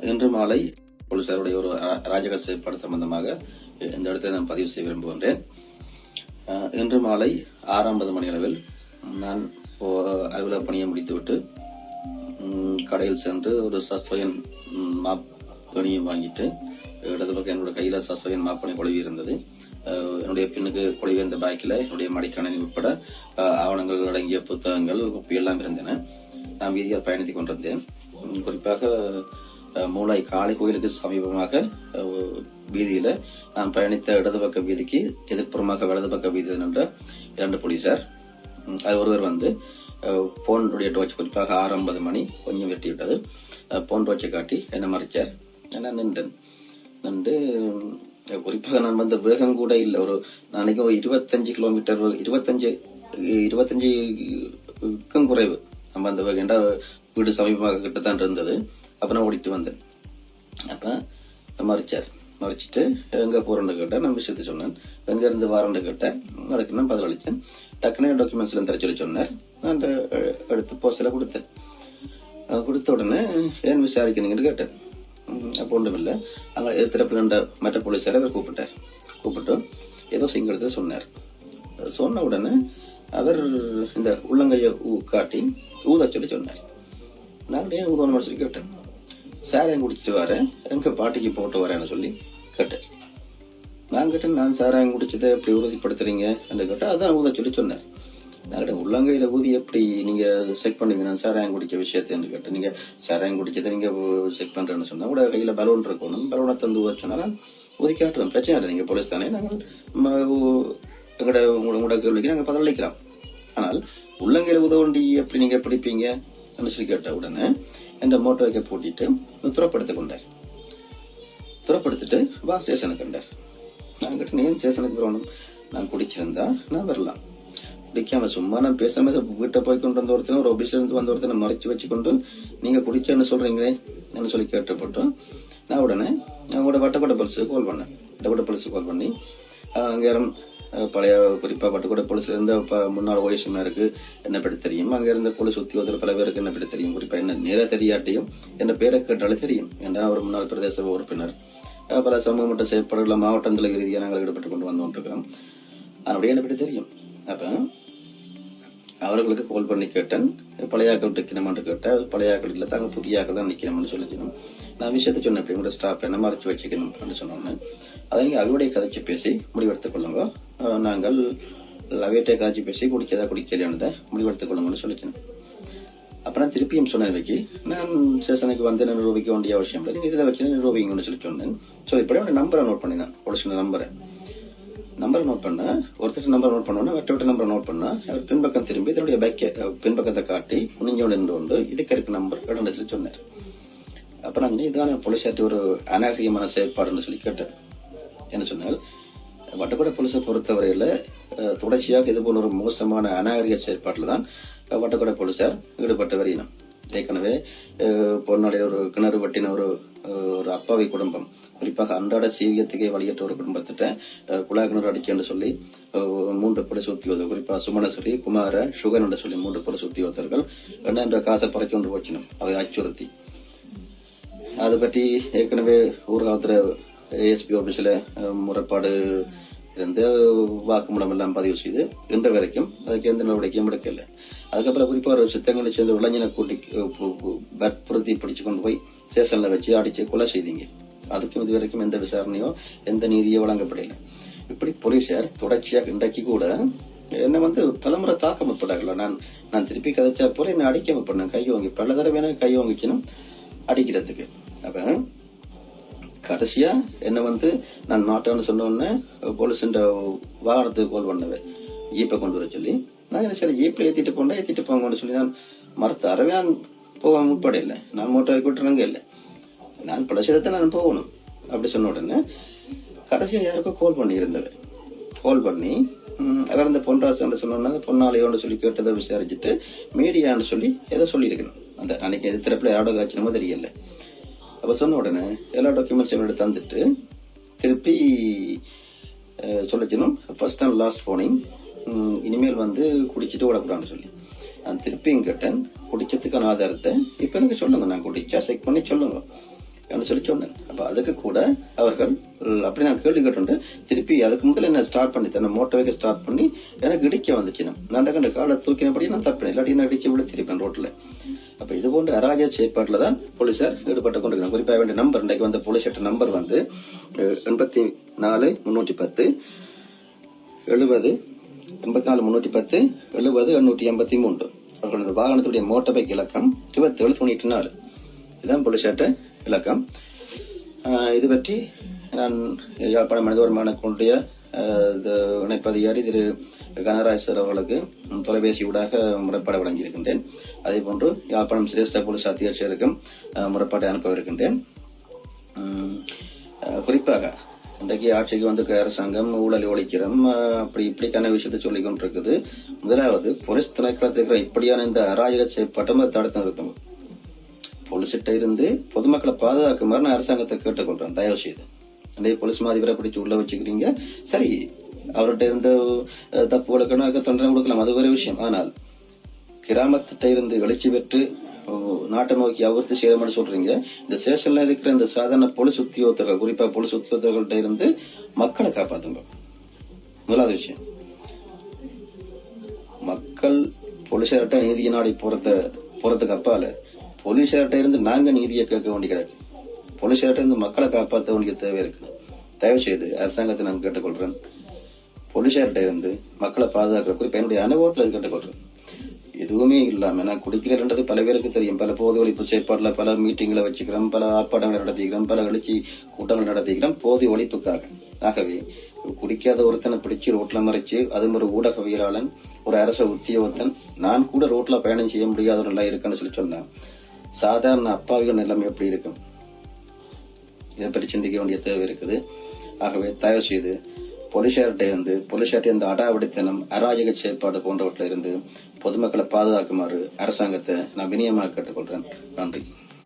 இன்று மாலை போலீசாருடைய ஒரு அ- அராஜக செயல்பாடு சம்பந்தமாக இந்த இடத்தை நான் பதிவு செய்ய விரும்புகின்றேன். இன்று மாலை ஆறாம்பது மணி அளவில் நான் அலுவலக பணியை முடித்துவிட்டு கடையில் சென்று ஒரு சஸ்வயன் மாப் பணியை வாங்கிட்டு இடது பக்கம் என்னோட கையில் சஸ்வயன் மாப்பணி குழவி இருந்தது. என்னுடைய பின்னுக்கு குழவி இருந்த பேக்கில் என்னுடைய மடிக்கணனி உட்பட ஆவணங்கள் அடங்கிய புத்தகங்கள் எல்லாம் இருந்தன. நான் வீதியால் பயணித்துக் கொண்டிருந்தேன். குறிப்பாக மூளை காளி கோயிலுக்கு சமீபமாக வீதியில் வீதியில நான் பயணித்த இடது பக்க வீதிக்கு எதிர்ப்புறமாக வலது பக்க வீதியில் நின்ற இரண்டு போலீசார் அது ஒருவர் வந்து போனுடைய டோர்ச் குறிப்பாக ஆறு ஐம்பது மணி கொஞ்சம் வெட்டி விட்டது போன் டோச்சை காட்டி என்னை மறைச்சார்? நான் நின்றேன் நின்று குறிப்பாக நான் வந்து வேகம் கூட இல்லை. ஒரு நாளைக்கு ஒரு இருபத்தஞ்சு கிலோமீட்டர் இருபத்தஞ்சு இருபத்தஞ்சுக்கும் குறைவு. நம்ம அந்த வேகம் வீடு சமீபமாக கிட்டத்தான் இருந்தது. அப்போ நான் ஓடிட்டு வந்தேன். அப்போ மறிச்சார். மறைச்சிட்டு எங்கே போகிறோன்னு கேட்டேன் நான் விஷயத்தை சொன்னேன். எங்கேருந்து வரேன்னு கேட்டேன் அதுக்கு நான் பதிலளித்தேன் டக்குனே டாக்குமெண்ட்ஸ்லாம் தர சொல்லி சொன்னார். நான் அந்த எடுத்து போஸ்டில் கொடுத்தேன். கொடுத்த உடனே ஏன் விசாரிக்கணுங்கன்னு கேட்டேன். அப்போ ஒன்றும் இல்லை. அங்கே எதிர்த்தரப்பில் இருந்த மற்ற போலீஸாரை அவர் கூப்பிட்டார். கூப்பிட்டு ஏதோ சிங்களத்தை சொன்னார். சொன்ன உடனே அவர் இந்த உள்ளங்கையை ஊ- காட்டி ஊத சொல்லி சொன்னார். நான் ஏன் ஊதணும் சொல்லி கேட்டேன். சாராயம் குடிச்சிட்டு வரேன் எங்கள் பாட்டிக்கு போட்டு வரேன்னு சொல்லி கேட்டேன் நான் கேட்டேன் நான் சாராயம் குடிச்சதை எப்படி உறுதிப்படுத்துறீங்க? என்று கேட்டால் அதான் ஊத சொல்லி சொன்னேன் நான் கேட்டேன் உள்ளங்கையில் ஊதி எப்படி நீங்கள் செக் பண்ணீங்க? நான் சாராயம் குடிச்ச விஷயத்தைன்னு கேட்டேன். நீங்கள் சாராயம் குடிச்சதை நீங்கள் செக் பண்ணுறேன்னு சொன்னால் கூட கையில் பலூன் இருக்கணும் பலூனை தந்து ஊத சொன்னா நான் ஊதி காட்டுவேன் பிரச்சனை இல்லை. நீங்கள் போலீஸ் தானே. நாங்கள் எங்களோட உங்களோட கேள்விக்கு நாங்கள் பதிலளிக்கலாம். ஆனால் உள்ளங்கையில் உதவண்டி எப்படி நீங்கள் பிடிப்பீங்க? சொல்லி கேட்ட உடனே இந்த மோட்டோ பூட்டிட்டு துறப்படுத்திக் கொண்டார் துறப்படுத்திட்டு வா ஸ்டேஷனுக்கு கண்டார் நான் கிட்ட ஏன் ஸ்டேஷனுக்கு வரணும் நான் குடிச்சிருந்தா நான் வரலாம் குடிக்காம சும்மா நான் பேசாம வீட்டை போய் கொண்டு வந்த ஒருத்தன் ஒரு ஆபீஸ்ல இருந்து வந்த ஒருத்தனை மறைச்சு வச்சுக்கொண்டு நீங்க குடிக்கன்னு சொல்றீங்களே என்று சொல்லி கேட்டப்பட்டு நான் உடனே நான் கூட வட்டக்கோட்டை பல்ஸுக்கு கால் பண்ணேன் வட்டக்கோட்டை பல்ஸுக்கு கால் பண்ணி அஹ், அங்க பழைய குறிப்பா வட்டக்கோட்டை போலீஸ் இருந்த ப- முன்னாள் ஓஎஸ்எம் இருக்கு என்ன பற்றி தெரியும்? அங்க இருந்த போலீஸ் உத்தியோகத்தில் பல பேருக்கு என்ன பற்றி தெரியும்? குறிப்பா என்ன நேர தெரியாட்டியும் என்ன பேரை கேட்டாலே தெரியும் ஏன்னா அவர் முன்னாள் பிரதேச உறுப்பினர். பல சமூக மட்ட செயற்பாடுகளை மாவட்டத்தில் ரீதியாக நாங்கள் ஈடுபட்டு கொண்டு வந்து கொண்டிருக்கிறோம். அதனுடைய என்ன பற்றி தெரியும்? அப்ப அவர்களுக்கு கால் பண்ணி கேட்டேன். பழைய ஆக்கள் நிற்கணுமான்னு கேட்டேன் பழைய ஆக்கள் இல்லை தாங்க புதிய ஆக்கள் தான் நிற்கணும்னு சொல்லிக்கணும் நான் விஷயத்த சொன்னேன் எப்படி உங்களோட ஸ்டாஃப் என்ன மறைச்சு வச்சுக்கணும்? அப்படின்னு சொன்னோன்னே அதை நீங்கள் அவருடைய கதைச்சு பேசி முடிவெடுத்துக் கொள்ளுங்க. நாங்கள் அவையிட்டே கதைச்சு பேசி குடிக்கதா குடிக்கலையானதை முடிவெடுத்துக் கொள்ளுங்கன்னு சொல்லிக்கணும் அப்புறம் திருப்பியும் சொன்னேன் நான் ஸ்டேஷனுக்கு வந்து நான் நிரூபிக்க வேண்டிய அவசியம் இல்லை. நீங்கள் இதில் வச்சு நிரூபிங்கன்னு சொல்லி சொன்னேன். ஸோ இப்படி ஒரு நம்பரை நோட் பண்ணினேன். போலீஸ் நம்பரை நம்பர் நோட் பண்ண ஒருத்தர் நம்பர் நோட் பண்ணோன்னா வெட்ட விட்ட நம்பர் நோட் பண்ணா அவர் பின்பக்கம் திரும்பி தன்னுடைய பைக்கை பின்பக்கத்தை காட்டி குனிஞ்சோடு நின்று கொண்டு இது கருப்பு நம்பர் கடந்து சொல்லி சொன்னார். அப்புறம் நான் சொன்னேன், இதான ஒரு அநாகரியமான செயற்பாடுன்னு சொல்லி கேட்டேன். என்ன சொன்னால் வட்டக்கோட்டை போலீஸை பொறுத்தவரையில் தொடர்ச்சியாக இது போல ஒரு மோசமான அநாகரிக செயற்பாட்டில் தான் அஹ், போலீஸார் ஈடுபட்டு வருகிறோம் ஏற்கனவே அஹ், ஒரு கிணறு வெட்டின ஒரு ஒரு அப்பாவி குடும்பம் குறிப்பாக அன்றாட சீவியத்துக்கே வழியற்ற ஒரு குடும்பத்திட்ட அஹ், குழாய் கிணறு அடிக்கன்னு சொல்லி மூன்று மூன்று போலீஸ் உத்தியோகர் குறிப்பாக சுமணஸ்ரீ குமார சுகன் என்று சொல்லி மூன்று போலீஸ் உத்தியோகத்தர்கள் என்ன என்ற காசை பறிச்சு கொண்டு போச்சினோம். அவை அச்சுறுத்தி. அதை பற்றி ஏற்கனவே ஊர்காலத்தில் ஏஎஸ்பி ஆஃபீஸில் முறைப்பாடு இருந்து வாக்குமூலம் எல்லாம் பதிவு செய்து இன்று வரைக்கும் அதுக்கு எந்த நடவடிக்கையும் எடுக்கல அதுக்கப்புறம் குறிப்பாக ஒரு சித்தங்களை சேர்ந்து இளைஞனை கூட்டி வற்புறுத்தி பிடிச்சு கொண்டு போய் ஸ்டேஷனில் வச்சு அடித்து கொலை செய்தீங்க அதுக்கும் இது வரைக்கும் எந்த விசாரணையோ எந்த நீதியோ வழங்கப்படல இப்படி போலீஸார் தொடர்ச்சியாக இன்றைக்கு கூட என்னை வந்து பலமுறை தாக்க முற்பட்டார்கள நான் நான் திருப்பி கதைச்சா போல என்னை அடிக்க முற்படணும் கை வாங்கி பல தடவை எனக்கு கை வாங்கிக்கணும் அடிக்கிறதுக்கு அப்போ கடைசியாக என்னை வந்து நான் மாட்டேன்னு சொன்ன உடனே வாகனத்துக்கு கால் பண்ணவே. ஜீப்பை கொண்டு வர சொல்லி. நான் என்ன சரி ஜீப்பில் ஏற்றிட்டு போனேன் ஏற்றிட்டு போங்கன்னு சொல்லி நான் மறுத்து அறவே நான் போக முற்படையில்லை நான் மோட்டரை கூட்டுறங்க இல்லை. நான் படைச்சதை நான் போகணும். அப்படி சொன்ன உடனே கடைசியாக யாருக்கோ கால் பண்ணியிருந்தது கால் பண்ணி அவர் அந்த பொன்ராசன் சொன்னா பொன்னாலையோன்னு சொல்லி கேட்டதை விசாரிச்சுட்டு மீடியான்னு சொல்லி ஏதோ சொல்லியிருக்கணும். அந்த அன்னைக்கு எது திறப்பில் யாரோட காய்ச்சணுமோ தெரியல. அப்போ சொன்ன உடனே எல்லா டாக்குமெண்ட்ஸும் எடுத்து தந்துட்டு திருப்பி அஹ், ஃபஸ்ட் அண்ட் லாஸ்ட் போனிங் இனிமேல் வந்து குடிச்சிட்டு விடக்கூடாதுன்னு சொல்லி. நான் திருப்பியும் கேட்டேன். குடிச்சதுக்கான ஆதாரத்தை இப்போ எனக்கு சொல்லுங்க. நான் குடிச்சா செக் பண்ணி சொல்லுங்க. அப்படின்னு சொல்லி சொன்னேன். அப்போ அதுக்கு கூட அவர்கள் அப்படி நான் கேள்வி கேட்டு திருப்பி அதுக்கு முதல்ல என்ன ஸ்டார்ட் பண்ணி தன்னை மோட்டர் ஸ்டார்ட் பண்ணி எனக்கு இடிக்க வந்துச்சு நான் கண்டு காலை தூக்கினபடி நான் தப்பினேன். இல்லாட்டி நான் இடிக்க விட திருப்பேன் ரோட்ல. அப்ப இது போன்ற அராஜக செயற்பாட்டில் தான் போலீசார் ஈடுபட்டு கொண்டிருக்காங்க குறிப்பாக வேண்டிய நம்பர் இன்றைக்கு வந்த போலீஸ் நம்பர் வந்து எண்பத்தி நாலு முன்னூற்றி பத்து எழுபது எண்பத்தி நாலு முன்னூற்றி பத்து எழுபது எண்ணூற்றி எண்பத்தி மூன்று. அவர்களது வாகனத்துடைய மோட்டார் பைக் இலக்கம் இருபத்தேழு தொண்ணூற்றி நாலு இதுதான் போலீசார்ட்ட இலக்கம். இது பற்றி நான் யாழ்ப்பாணம் மனித உரிமையாளர்களுடைய இணைப்பதிகாரி திரு கனராஜ் சார் அவர்களுக்கு தொலைபேசி ஊடாக முறைப்பாடு வழங்கியிருக்கின்றேன். அதே போன்று யாழ்ப்பாணம் சிரேஷ்ட போலீஸ் அத்தியட்சருக்கும் முறைப்பாட்டை அனுப்பவிருக்கின்றேன். குறிப்பாக இன்றைக்கு ஆட்சிக்கு வந்திருக்க அரசாங்கம் ஊழல் ஒழிக்கிறோம் அப்படி இப்படிக்கான விஷயத்தை சொல்லிக் கொண்டிருக்குது. முதலாவது போலீஸ் திணைக்களத்தில் இப்படியான இந்த அராஜக செயற்பாட்டம் தடுத்து நிறுத்தணும். போலீஸ்கிட்ட இருந்து பொதுமக்களை பாதுகாக்குமாறு நான் அரசாங்கத்தை கேட்டுக்கொள்றேன். தயவு செய்து. அதே போலீஸ் மாதிபரை பிடிச்சி உள்ள வச்சுக்கிறீங்க. சரி அவர்கிட்ட இருந்து தப்பு கொடுக்கணும் தொண்டனை கொடுக்கலாம். அது ஒரு விஷயம். ஆனால் கிராமத்திட்ட இருந்து வெளிச்சி பெற்று நாட்டை நோக்கி அபிவிருத்தி செய்யணும்னு சொல்றீங்க. இந்த ஸ்டேஷன்ல இருக்கிற இந்த சாதாரண போலீஸ் உத்தியோகத்தர்கள் குறிப்பா போலீஸ் உத்தியோகத்தர்கள்ட்ட இருந்து மக்களை காப்பாத்துங்க முதலாவது விஷயம். மக்கள் போலீசார்ட்ட நீதியை நாடி போறத போறதுக்கு அப்பால போலீசார்ட்ட இருந்து நாங்க நீதியை கேட்க வேண்டி கிடக்கு. போலீசார்ட்ட இருந்து மக்களை காப்பாற்ற வேண்டிய தேவை இருக்குது தயவு செய்து அரசாங்கத்தை நான் கேட்டுக்கொள்கிறேன் போலீசார்ட்ட இருந்து மக்களை பாதுகாக்கிற என்னுடைய அனுபவத்தில் கேட்டுக்கொள்கிறேன் எதுவுமே இல்லாமல் நான் குடிக்கிறேன்றது பல பேருக்கு தெரியும். பல போதை ஒழிப்பு செயற்பாட்டில் பல மீட்டிங்களை வச்சுக்கிறோம் பல ஆர்ப்பாட்டங்களை நடத்திக்கிறோம் பல எழுச்சி கூட்டங்கள் நடத்திக்கிறோம் போதை ஒழிப்புக்காக ஆகவே குடிக்காத ஒருத்தனை பிடிச்சு ரோட்டில் மறைச்சு அதுவும் ஒரு ஊடகவியலாளன் ஒரு அரச உத்தியோகத்தன் நான் கூட ரோட்டில் பயணம் செய்ய முடியாத ஒரு இருக்கேன்னு சொல்லி சொன்னேன் சாதாரண அப்பாவிகள் நிலைமை எப்படி இருக்கும்? இதை பற்றி சிந்திக்க வேண்டிய தேவை இருக்குது. ஆகவே தயவு செய்து போலீசார்கிட்ட இருந்து போலீசார்ட்ட இந்த அடாவடித்தனம் அராஜக செயற்பாடு போன்றவற்றிலிருந்து பொதுமக்களை பாதுகாக்குமாறு அரசாங்கத்தை நான் விநியமாக கேட்டுக்கொள்றேன் நன்றி.